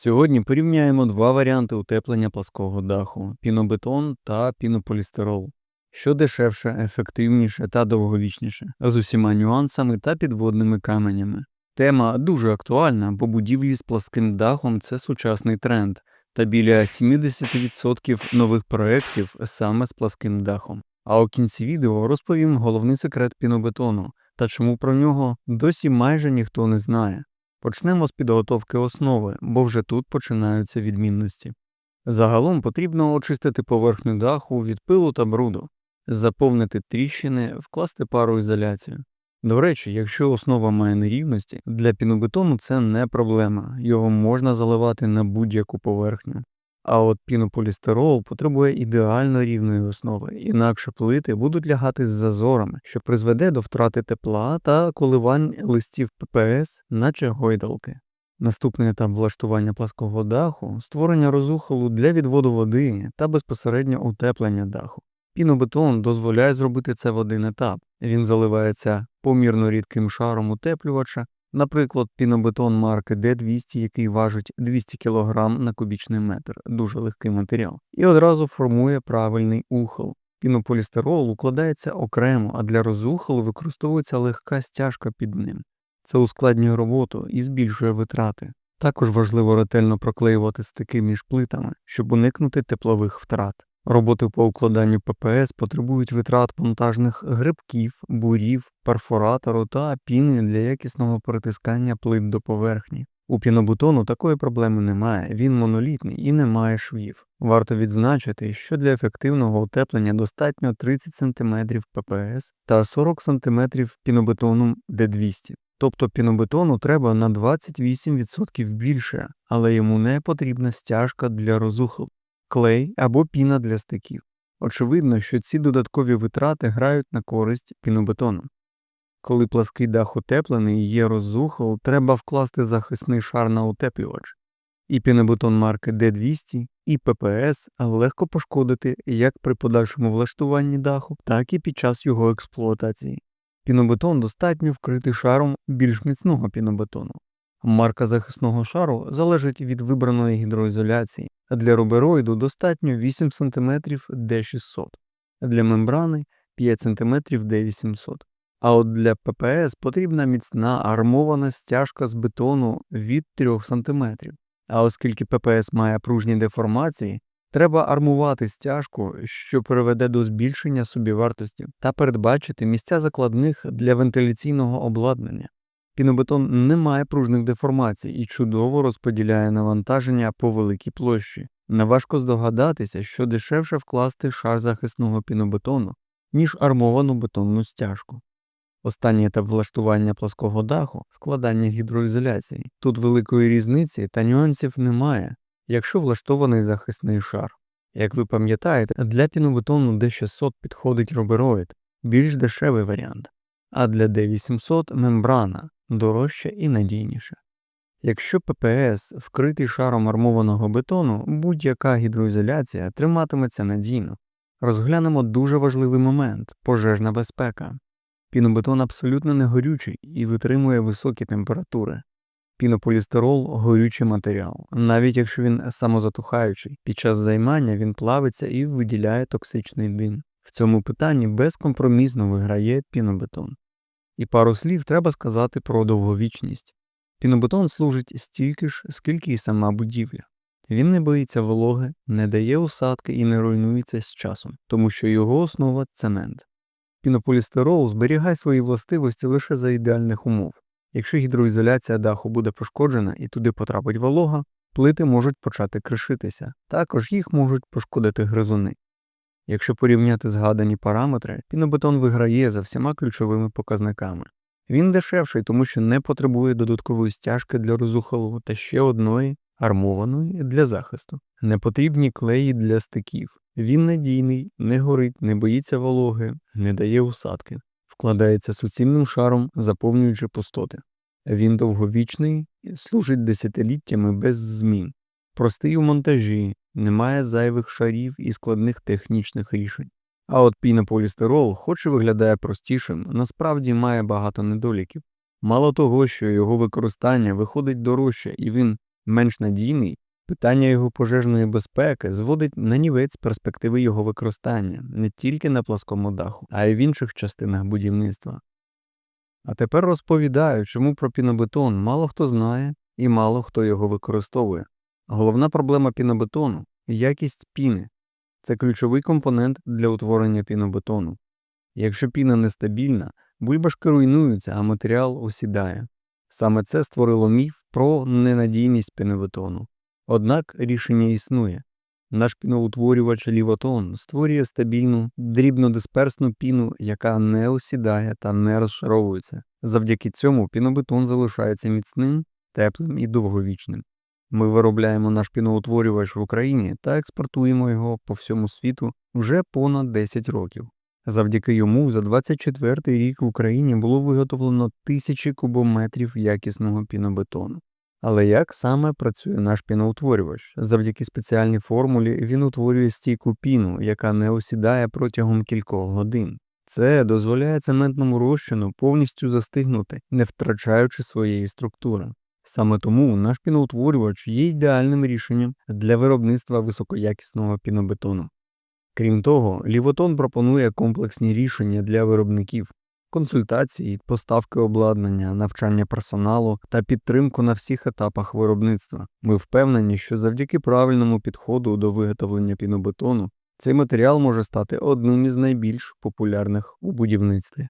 Сьогодні порівняємо два варіанти утеплення плаского даху пінобетон та пінополістирол. Що дешевше, ефективніше та довговічніше, з усіма нюансами та підводними каменями. Тема дуже актуальна, бо будівлі з пласким дахом це сучасний тренд, та біля 70% нових проєктів саме з пласким дахом. А у кінці відео розповім головний секрет пінобетону та чому про нього досі майже ніхто не знає. Почнемо з підготовки основи, бо вже тут починаються відмінності. Загалом потрібно очистити поверхню даху від пилу та бруду, заповнити тріщини, вкласти пару ізоляцію. До речі, якщо основа має нерівності, для пінобетону це не проблема, його можна заливати на будь-яку поверхню. А от пінополістирол потребує ідеально рівної основи, інакше плити будуть лягати з зазорами, що призведе до втрати тепла та коливань листів ППС, наче гойдалки. Наступний етап влаштування плаского даху створення розухолу для відводу води та безпосередньо утеплення даху. Пінобетон дозволяє зробити це в один етап. Він заливається помірно рідким шаром утеплювача, наприклад, пінобетон марки D200, який важить 200 кг на кубічний метр, дуже легкий матеріал, і одразу формує правильний ухол. Пінополістирол укладається окремо, а для розухолу використовується легка стяжка під ним. Це ускладнює роботу і збільшує витрати. Також важливо ретельно проклеювати стики між плитами, щоб уникнути теплових втрат. Роботи по укладанню ППС потребують витрат монтажних грибків, бурів, перфоратору та піни для якісного притискання плит до поверхні. У пінобутону такої проблеми немає, він монолітний і не має швів. Варто відзначити, що для ефективного утеплення достатньо 30 см ППС та 40 см пінобетону D200. Тобто пінобетону треба на 28% більше, але йому не потрібна стяжка для розухил, клей або піна для стиків. Очевидно, що ці додаткові витрати грають на користь пінобетону. Коли плаский дах утеплений і є розухол, треба вкласти захисний шар на утеплювач. І пінобетон марки D200, і ППС легко пошкодити як при подальшому влаштуванні даху, так і під час його експлуатації. Пінобетон достатньо вкрити шаром більш міцного пінобетону. Марка захисного шару залежить від вибраної гідроізоляції, для рубероїду достатньо 8 см D600, а для мембрани 5 см D800. А от для ППС потрібна міцна армована стяжка з бетону від 3 см. А оскільки ППС має пружні деформації, треба армувати стяжку, що приведе до збільшення собівартості, та передбачити місця закладних для вентиляційного обладнання. Пінобетон не має пружних деформацій і чудово розподіляє навантаження по великій площі. Неважко здогадатися, що дешевше вкласти шар захисного пінобетону, ніж армовану бетонну стяжку. Останній етап влаштування плоского даху вкладання гідроізоляції. Тут великої різниці та нюансів немає, якщо влаштований захисний шар. Як ви пам'ятаєте, для пінобетону D600 підходить робероїд, більш дешевий варіант, а для D800 мембрана дорожча і надійніша. Якщо ППС вкритий шаром армованого бетону, будь-яка гідроізоляція триматиметься надійно. Розглянемо дуже важливий момент пожежна безпека. Пінобетон абсолютно не горючий і витримує високі температури. Пінополістирол горючий матеріал, навіть якщо він самозатухаючий, під час займання він плавиться і виділяє токсичний дим. В цьому питанні безкомпромісно виграє пінобетон. І пару слів треба сказати про довговічність. Пінобетон служить стільки ж, скільки і сама будівля. Він не боїться вологи, не дає усадки і не руйнується з часом, тому що його основа цемент. Пінополістирол зберігає свої властивості лише за ідеальних умов. Якщо гідроізоляція даху буде пошкоджена і туди потрапить волога, плити можуть почати кришитися, також їх можуть пошкодити гризуни. Якщо порівняти згадані параметри, пінобетон виграє за всіма ключовими показниками. Він дешевший, тому що не потребує додаткової стяжки для розухолу та ще одної армованої для захисту. Не потрібні клеї для стиків. Він надійний, не горить, не боїться вологи, не дає усадки, вкладається суцільним шаром, заповнюючи пустоти. Він довговічний, служить десятиліттями без змін, простий у монтажі, немає зайвих шарів і складних технічних рішень. А от пінополістирол, хоч і виглядає простішим, насправді має багато недоліків. Мало того, що його використання виходить дорожче і він менш надійний, питання його пожежної безпеки зводить на нівець перспективи його використання не тільки на пласкому даху, а й в інших частинах будівництва. А тепер розповідаю, чому про пінобетон мало хто знає і мало хто його використовує. Головна проблема пінобетону якість піни. Це ключовий компонент для утворення пінобетону. Якщо піна нестабільна, бульбашки руйнуються, а матеріал осідає. Саме це створило міф про ненадійність пінобетону. Однак рішення існує. Наш піноутворювач лівотон створює стабільну, дрібнодисперсну піну, яка не осідає та не розшаровується. Завдяки цьому пінобетон залишається міцним, теплим і довговічним. Ми виробляємо наш піноутворювач в Україні та експортуємо його по всьому світу вже понад 10 років. Завдяки йому за 24 рік в Україні було виготовлено тисячі кубометрів якісного пінобетону. Але як саме працює наш піноутворювач? Завдяки спеціальній формулі він утворює стійку піну, яка не осідає протягом кількох годин. Це дозволяє цементному розчину повністю застигнути, не втрачаючи своєї структури. Саме тому наш піноутворювач є ідеальним рішенням для виробництва високоякісного пінобетону. Крім того, Лівотон пропонує комплексні рішення для виробників, консультації, поставки обладнання, навчання персоналу та підтримку на всіх етапах виробництва. Ми впевнені, що завдяки правильному підходу до виготовлення пінобетону цей матеріал може стати одним із найбільш популярних у будівництві.